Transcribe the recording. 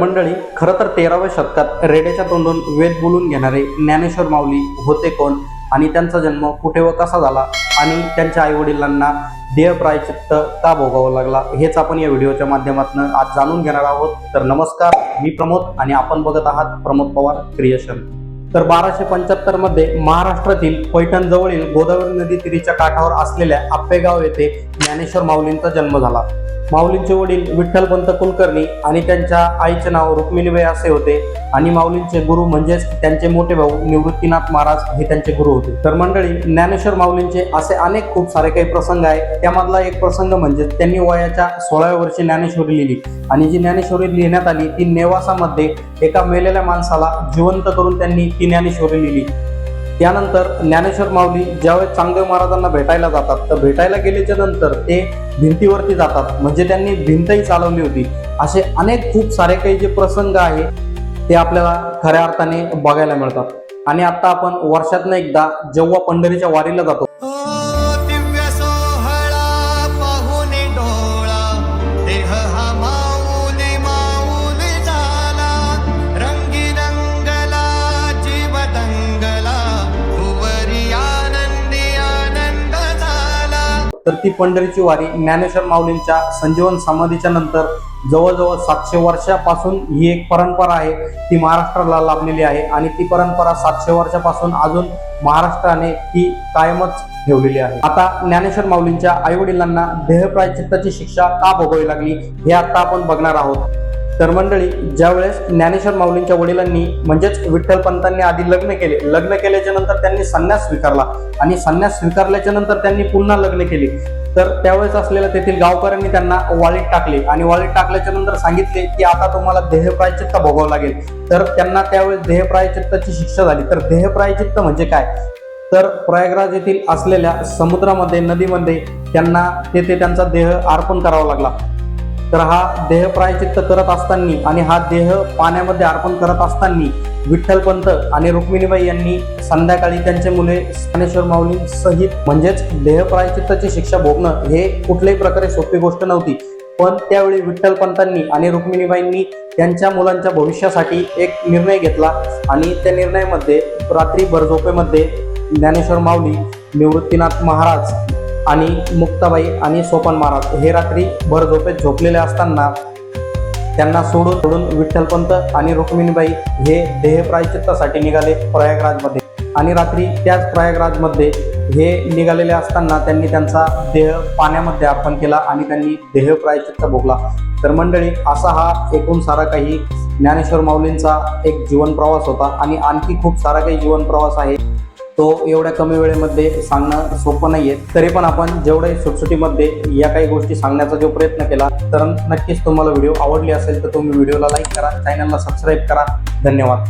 मंडळी खरं तर तेराव्या शतकात रेड्याच्या तोंडून वेद बोलून घेणारे ज्ञानेश्वर माऊली होते कोण आणि त्यांचा जन्म कुठे व कसा झाला आणि त्यांच्या आईवडिलांना देह प्रायचित्त का भोगावं लागला हेच आपण या व्हिडिओच्या माध्यमातून आज जाणून घेणार आहोत. तर नमस्कार मी प्रमोद आणि आपण बघत आहात प्रमोद पवार क्रिएशन. तर बाराशे पंच्याहत्तरमध्ये महाराष्ट्रातील पैठण जवळील गोदावरी नदी तीरीच्या काठावर असलेल्या आप्पेगाव येथे ज्ञानेश्वर माऊलींचा जन्म झाला. माऊलींचे वडील विठ्ठलपंत कुलकर्णी आणि त्यांच्या आईचे नाव रुक्मिणीबाई असे होते. आणि माऊलींचे गुरु म्हणजेच त्यांचे मोठे भाऊ निवृत्तीनाथ महाराज हे त्यांचे गुरु होते. तर मंडळी ज्ञानेश्वर माऊलींचे असे अनेक खूप सारे काही प्रसंग आहे त्यामधला एक प्रसंग म्हणजे त्यांनी वयाच्या सोळाव्या वर्षी ज्ञानेश्वरी लिहिली. आणि जी ज्ञानेश्वरी लिहिण्यात आली ती नेवासामध्ये एका मेलेल्या माणसाला जिवंत करून त्यांनी ती ज्ञानेश्वरी लिहिली. त्यानंतर ज्ञानेश्वर माऊली ज्यावेळेस चांगदेव महाराजांना भेटायला जातात तर भेटायला गेल्याच्यानंतर ते भिंतीवरती जातात. म्हणजे त्यांनी भिंतही चालवली होती. असे अनेक खूप सारे काही जे प्रसंग आहे ते आपल्याला खऱ्या अर्थाने बघायला मिळतात. आणि आता आपण वर्षातनं एकदा जेव्हा पंढरीच्या वारीला जातो तर ती पंढरीची वारी ज्ञानेश्वर माऊलींच्या संजीवन समाधीच्या नंतर जवळजवळ सातशे वर्षापासून ही एक परंपरा आहे. ती महाराष्ट्राला लाभलेली आहे आणि ती परंपरा सातशे वर्षापासून अजून महाराष्ट्राने ती कायमच ठेवलेली आहे. आता ज्ञानेश्वर माऊलींच्या आईवडिलांना देहप्रायचित्ताची शिक्षा का भोगावी लागली हे आता आपण बघणार आहोत. तर मंडळी ज्यावेळेस ज्ञानेश्वर माऊलींच्या वडिलांनी म्हणजेच विठ्ठल पंतांनी आधी लग्न केले लग्न केल्याच्यानंतर त्यांनी संन्यास स्वीकारला आणि संन्यास स्वीकारल्याच्या नंतर त्यांनी पुन्हा लग्न केले. तर त्यावेळेस असलेल्या तेथील गावकऱ्यांनी त्यांना वाळीत टाकले आणि वाळीत टाकल्याच्या नंतर सांगितले की आता तुम्हाला देहप्रायचित्त भोगावं लागेल. तर त्यांना त्यावेळेस देहप्रायचित्ताची शिक्षा झाली. तर देहप्रायचित्त म्हणजे काय? तर प्रयागराज येथील असलेल्या समुद्रामध्ये नदीमध्ये त्यांना तेथे त्यांचा देह अर्पण करावा लागला. तर हा देह प्रायचित्त करत असताना आणि हा देह पाण्यामध्ये अर्पण करत असताना विठ्ठलपंत आणि रुक्मिणीबाई यांनी संध्याकाळी त्यांचे मुले ज्ञानेश्वर माऊली सहित म्हणजेच देह प्रायचित्ताची शिक्षा भोगणं हे कुठल्याही प्रकारे सोपी गोष्ट नव्हती. पण त्यावेळी विठ्ठलपंतांनी आणि रुक्मिणीबाईंनी त्यांच्या मुलांच्या भविष्यासाठी एक निर्णय घेतला आणि त्या निर्णयामध्ये रात्री भरझोपेमध्ये ज्ञानेश्वर माऊली निवृत्तीनाथ महाराज आणि मुक्ताबाई आणि सोपन महाराज हे रात्री भर झोपेत झोपलेले असताना त्यांना सोडून सोडून विठ्ठलपंत आणि रुक्मिणीबाई हे देहप्रायचित्तासाठी निघाले प्रयागराजमध्ये. आणि रात्री त्याच प्रयागराजमध्ये हे निघालेले असताना त्यांनी त्यांचा देह पाण्यामध्ये अर्पण केला आणि त्यांनी देहप्रायचित्त भोगला. तर मंडळी असा हा एकूण सारा काही ज्ञानेश्वर माऊलींचा एक जीवन प्रवास होता आणि आणखी खूप सारा काही जीवन प्रवास आहे. तो एवढ्या कमी वेळेमध्ये सांगणं सोपं नाही आहे तरी पण आपण जेवढे सुटसुटीमध्ये या काही गोष्टी सांगण्याचा जो प्रयत्न केला तर नक्कीच तुम्हाला व्हिडिओ आवडली असेल तर तुम्ही व्हिडिओला लाईक करा चॅनलला सबस्क्राईब करा. धन्यवाद.